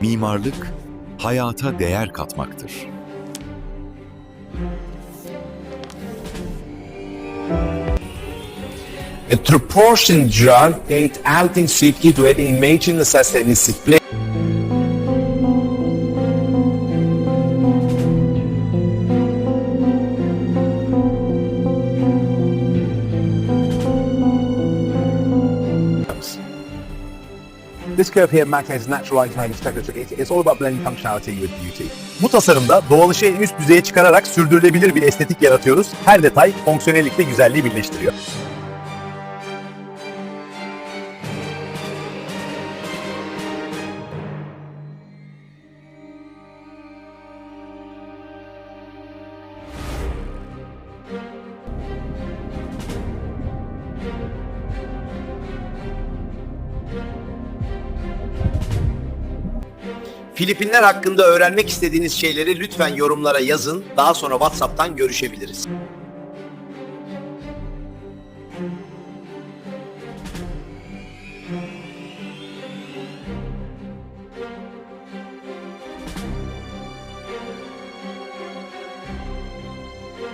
Mimarlık, hayata değer katmaktır. A proportion drug tem alta insípido e imagine essa disciplina. This curve here maintains natural light time spectrum. It's, all about blending functionality with beauty. Bu tasarımda doğal ışığı en üst düzeye çıkararak sürdürülebilir bir estetik yaratıyoruz. Her detay fonksiyonellikle güzelliği birleştiriyor. Filipinler hakkında öğrenmek istediğiniz şeyleri lütfen yorumlara yazın. Daha sonra WhatsApp'tan görüşebiliriz.